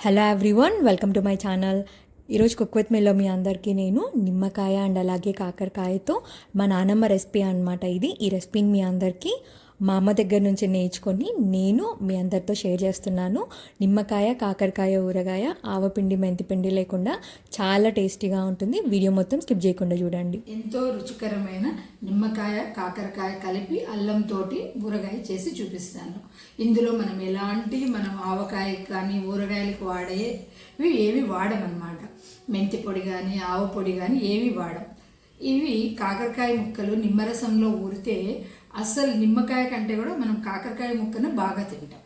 Hello everyone welcome to my channel ఈరోజు cook with మీలో మీ అందరికీ నేను నిమ్మకాయ అండ్ అలాగే కాకరకాయతో మా నానమ్మ రెసిపీ అనమాట ఇది. ఈ రెసిపీని మీ అందరికీ మా అమ్మ దగ్గర నుంచి నేర్చుకొని నేను మీ అందరితో షేర్ చేస్తున్నాను. నిమ్మకాయ కాకరకాయ ఊరగాయ ఆవపిండి మెంతిపిండి లేకుండా చాలా టేస్టీగా ఉంటుంది. వీడియో మొత్తం స్కిప్ చేయకుండా చూడండి. ఎంతో రుచికరమైన నిమ్మకాయ కాకరకాయ కలిపి అల్లంతోటి ఊరగాయ చేసి చూపిస్తాను. ఇందులో మనం ఎలాంటి మనం ఆవకాయ కానీ ఊరగాయలకు వాడేవి ఏవి వాడమన్నమాట. మెంతి పొడి కానీ ఆవ పొడి కానీ ఏవి వాడం. ఇవి కాకరకాయ ముక్కలు నిమ్మరసంలో ఊరితే అస్సలు నిమ్మకాయ కంటే కూడా మనం కాకరకాయ ముక్కను బాగా తింటాం.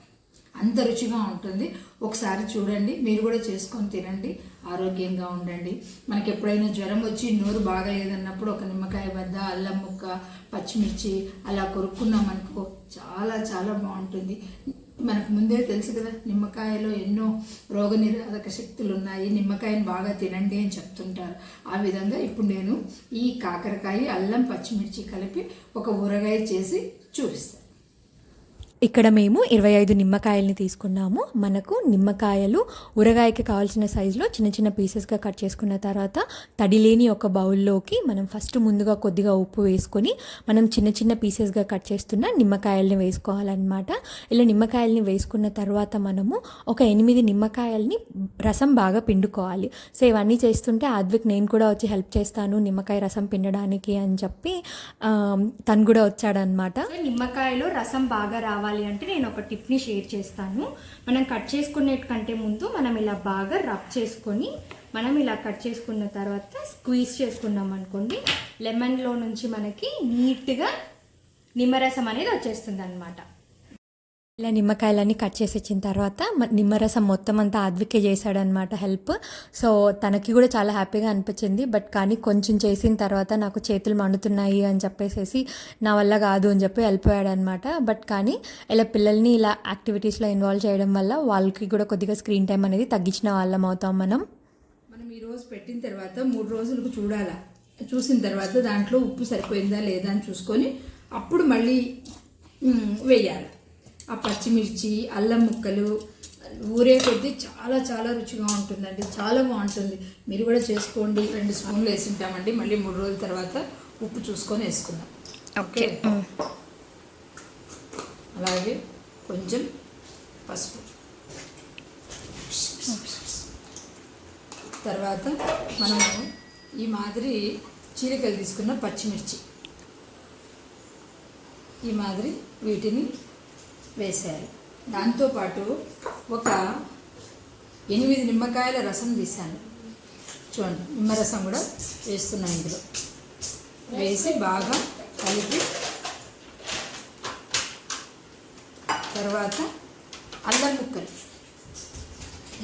అంత రుచిగా ఉంటుంది. ఒకసారి చూడండి. మీరు కూడా చేసుకొని తినండి. ఆరోగ్యంగా ఉండండి. మనకి ఎప్పుడైనా జ్వరం వచ్చి నోరు బాగలేదన్నప్పుడు ఒక నిమ్మకాయ వద్ద అల్లం ముక్క పచ్చిమిర్చి అలా కొరుక్కున్నాం అనుకో చాలా చాలా బాగుంటుంది. మనకు ముందే తెలుసు కదా నిమ్మకాయలో ఎన్నో రోగనిరోధక శక్తులు ఉన్నాయి నిమ్మకాయని బాగా తినండి అని చెప్తుంటారు. ఆ విధంగా ఇప్పుడు నేను ఈ కాకరకాయ అల్లం పచ్చిమిర్చి కలిపి ఒక ఊరగాయ చేసి చూపిస్తాను. ఇక్కడ మేము ఇరవై ఐదు నిమ్మకాయలని తీసుకున్నాము. మనకు నిమ్మకాయలు ఊరగాయకి కావాల్సిన సైజులో చిన్న చిన్న పీసెస్గా కట్ చేసుకున్న తర్వాత తడి లేని ఒక బౌల్లోకి మనం ఫస్ట్ ముందుగా కొద్దిగా ఉప్పు వేసుకొని మనం చిన్న చిన్న పీసెస్గా కట్ చేస్తున్న నిమ్మకాయల్ని వేసుకోవాలన్నమాట. ఇలా నిమ్మకాయల్ని వేసుకున్న తర్వాత మనము ఒక ఎనిమిది నిమ్మకాయల్ని రసం బాగా పిండుకోవాలి. సో ఇవన్నీ చేస్తుంటే ఆద్విక్ నేను కూడా వచ్చి హెల్ప్ చేస్తాను నిమ్మకాయ రసం పిండడానికి అని చెప్పి తను కూడా వచ్చాడనమాట నిమ్మకాయలు నిమ్మకాయలో రసం బాగా రావాలి అంటే నేను ఒక టిప్ని షేర్ చేస్తాను. మనం కట్ చేసుకునే కంటే ముందు మనం ఇలా బాగా రబ్ చేసుకొని మనం ఇలా కట్ చేసుకున్న తర్వాత స్క్వీజ్ చేసుకున్నాం అనుకోండి లెమన్లో నుంచి మనకి నీట్గా నిమ్మరసం అనేది వచ్చేస్తుంది అనమాట ఇలా నిమ్మకాయలన్నీ కట్ చేసి ఇచ్చిన తర్వాత నిమ్మరసం మొత్తం అంతా అద్వికే చేశాడనమాట హెల్ప్. సో తనకి కూడా చాలా హ్యాపీగా అనిపించింది. బట్ కానీ కొంచెం చేసిన తర్వాత నాకు చేతులు మండుతున్నాయి అని చెప్పేసి నా వల్ల కాదు అని చెప్పి వెళ్ళిపోయాడనమాట బట్ కానీ ఇలా పిల్లల్ని ఇలా యాక్టివిటీస్లో ఇన్వాల్వ్ చేయడం వల్ల వాళ్ళకి కూడా కొద్దిగా స్క్రీన్ టైం అనేది తగ్గించిన వాళ్ళం అవుతాం మనం. మనం ఈ రోజు పెట్టిన తర్వాత మూడు రోజులకు చూడాలా? చూసిన తర్వాత దాంట్లో ఉప్పు సరిపోయిందా లేదా అని చూసుకొని అప్పుడు మళ్ళీ వేయాలి? ఆ పచ్చిమిర్చి అల్లం ముక్కలు ఊరే కొద్దీ చాలా చాలా రుచిగా ఉంటుందండి. చాలా బాగుంటుంది. మీరు కూడా చేసుకోండి. రెండు స్పూన్లు వేసింటామండి మళ్ళీ మూడు రోజుల తర్వాత ఉప్పు చూసుకొని వేసుకుందాం. ఓకే. అలాగే కొంచెం పసుపు. తర్వాత మనము ఈ మాదిరి చీలికలు తీసుకున్న పచ్చిమిర్చి. ఈ మాదిరి వీటిని వేశారు. దాంతోపాటు ఒక ఎనిమిది నిమ్మకాయల రసం తీశాను. చూడండి నిమ్మరసం కూడా వేస్తున్నాను ఇందులో. వేసి బాగా కలిపి తర్వాత అల్లం ముక్కలు.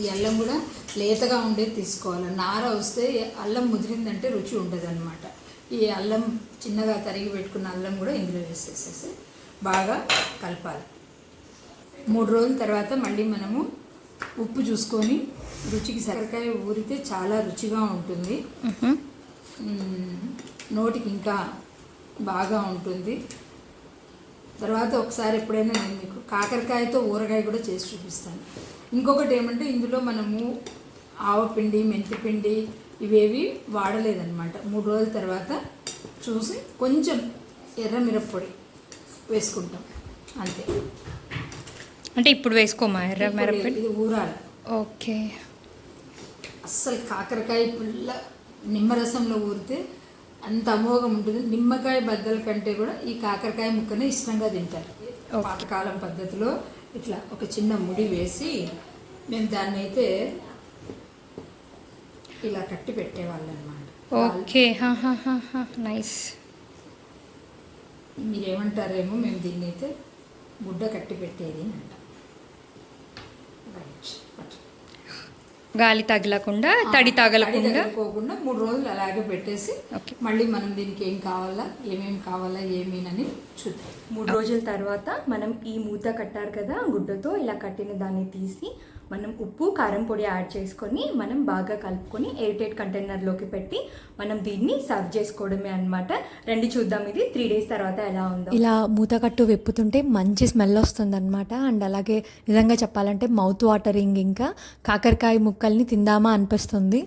ఈ అల్లం కూడా లేతగా ఉండేది తీసుకోవాలి. నార వస్తే అల్లం ముదిరిందంటే రుచి ఉండదు అనమాట ఈ అల్లం చిన్నగా తరిగి పెట్టుకున్న అల్లం కూడా ఇందులో వేసేసేసి బాగా కలపాలి. మూడు రోజుల తర్వాత మళ్ళీ మనము ఉప్పు చూసుకొని రుచికి సరకాయ ఊరితే చాలా రుచిగా ఉంటుంది. నోటికి ఇంకా బాగా ఉంటుంది. తర్వాత ఒకసారి ఎప్పుడైనా నేను మీకు కాకరకాయతో ఊరగాయ కూడా చేసి చూపిస్తాను. ఇంకొకటి ఏమంటే ఇందులో మనము ఆవపిండి మెంతిపిండి ఇవేవి వాడలేదన్నమాట. మూడు రోజుల తర్వాత చూసి కొంచెం ఎర్ర మిరప్పొడి వేసుకుంటాం. అంతే. అంటే ఇప్పుడు వేసుకోమా? ఎర్ర మిరప ఇది ఊరాలి. ఓకే. అస్సలు కాకరకాయ పుల్ల నిమ్మరసంలో ఊరితే అంత అమోఘం ఉంటుంది. నిమ్మకాయ బద్దల కంటే కూడా ఈ కాకరకాయ ముక్కనే ఇష్టంగా తింటారు. పాతకాలం పద్ధతిలో ఇట్లా ఒక చిన్న ముడి వేసి మేము దాన్ని అయితే ఇలా కట్టి పెట్టేవాళ్ళం అనమాట ఓకే నైస్. మీరేమంటారేమో మేము దీన్ని అయితే గుడ్డ కట్టి పెట్టేది అంటాం. గాలి తగలకుండా తడి తగలకుండా తగలకోకుండా మూడు రోజులు అలాగే పెట్టేసి. మళ్ళీ మనం దీనికి ఏం కావాలా ఏమేం కావాలా ఏమేనని చూద్దాం మూడు రోజుల తర్వాత మనం ఈ మూత కట్టారు కదా గుడ్డతో ఇలా కట్టిన దాన్ని తీసి మనం ఉప్పు కారం పొడి యాడ్ చేసుకొని మనం బాగా కలుపుకొని ఎయిటెడ్ కంటైనర్లోకి పెట్టి మనం దీన్ని సర్వ్ చేసుకోవడమే అన్నమాట. రండి చూద్దాం ఇది. త్రీ డేస్ తర్వాత ఎలా ఉందో. ఇలా మూతకట్టు విప్పుతుంటే మంచి స్మెల్ వస్తుందన్నమాట. అండ్ అలాగే నిజంగా చెప్పాలంటే మౌత్ వాటరింగ్ ఇంకా కాకరకాయ ముక్కల్ని తిందామా అనిపిస్తుంది.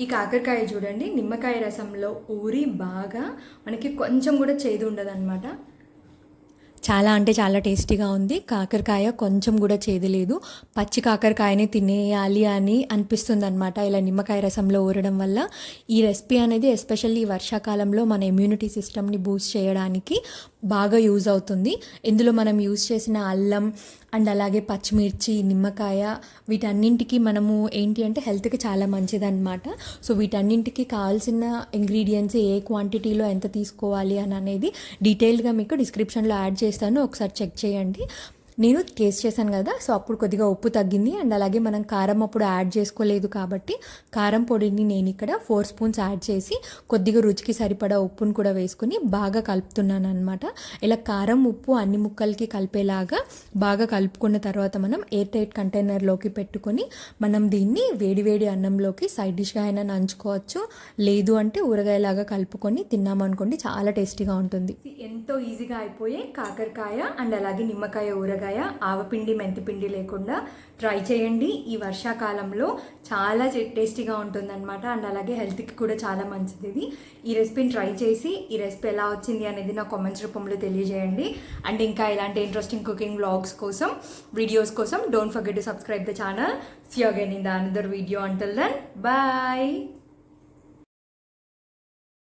ఈ కాకరకాయ చూడండి. నిమ్మకాయ రసంలో ఊరి బాగా మనకి కొంచెం కూడా చేదు ఉండదన్నమాట. చాలా అంటే చాలా టేస్టీగా ఉంది. కాకరకాయ కొంచెం కూడా చేదలేదు. పచ్చి కాకరకాయని తినేయాలి అని అనిపిస్తుంది అనమాట ఇలా నిమ్మకాయ రసంలో ఊరడం వల్ల ఈ రెసిపీ అనేది ఎస్పెషల్లీ ఈ వర్షాకాలంలో మన ఇమ్యూనిటీ సిస్టమ్ని బూస్ట్ చేయడానికి బాగా యూజ్ అవుతుంది. ఇందులో మనం యూజ్ చేసిన అల్లం అండ్ అలాగే పచ్చిమిర్చి నిమ్మకాయ వీటన్నింటికి మనము ఏంటి అంటే హెల్త్కి చాలా మంచిదన్నమాట. సో వీటన్నింటికి కావాల్సిన ఇంగ్రీడియంట్స్ ఏ క్వాంటిటీలో ఎంత తీసుకోవాలి అని అనేది డీటెయిల్గా మీకు డిస్క్రిప్షన్లో యాడ్ చేస్తాను. ఒకసారి చెక్ చేయండి. నేను టేస్ట్ చేశాను కదా సో అప్పుడు కొద్దిగా ఉప్పు తగ్గింది. అండ్ అలాగే మనం కారం అప్పుడు యాడ్ చేసుకోలేదు కాబట్టి కారం పొడిని నేను ఇక్కడ ఫోర్ స్పూన్స్ యాడ్ చేసి కొద్దిగా రుచికి సరిపడా ఉప్పును కూడా వేసుకుని బాగా కలుపుతున్నాను అనమాట ఇలా కారం ఉప్పు అన్ని ముక్కలకి కలిపేలాగా బాగా కలుపుకున్న తర్వాత మనం ఎయిర్ టైట్ కంటైనర్లోకి పెట్టుకొని మనం దీన్ని వేడివేడి అన్నంలోకి సైడ్ డిష్గా అయినా నంచుకోవచ్చు. లేదు అంటే ఊరగాయలాగా కలుపుకొని తిన్నామనుకోండి చాలా టేస్టీగా ఉంటుంది. ఎంతో ఈజీగా అయిపోయే కాకరకాయ అండ్ అలాగే నిమ్మకాయ ఊరగాయ. ఆవపిండి మెంతిపిండి లేకుండా ట్రై చేయండి. ఈ వర్షాకాలంలో చాలా టేస్టీగా ఉంటుందన్నమాట. అండ్ అలాగే హెల్త్కి కూడా చాలా మంచిది ఇది. ఈ రెసిపీని ట్రై చేసి ఈ రెసిపీ ఎలా వచ్చింది అనేది నా కామెంట్స్ రూపంలో తెలియజేయండి. అండ్ ఇంకా ఇలాంటి ఇంట్రెస్టింగ్ కుకింగ్ బ్లాగ్స్ కోసం వీడియోస్ కోసం don't forget to subscribe the channel. See again in the another video until then bye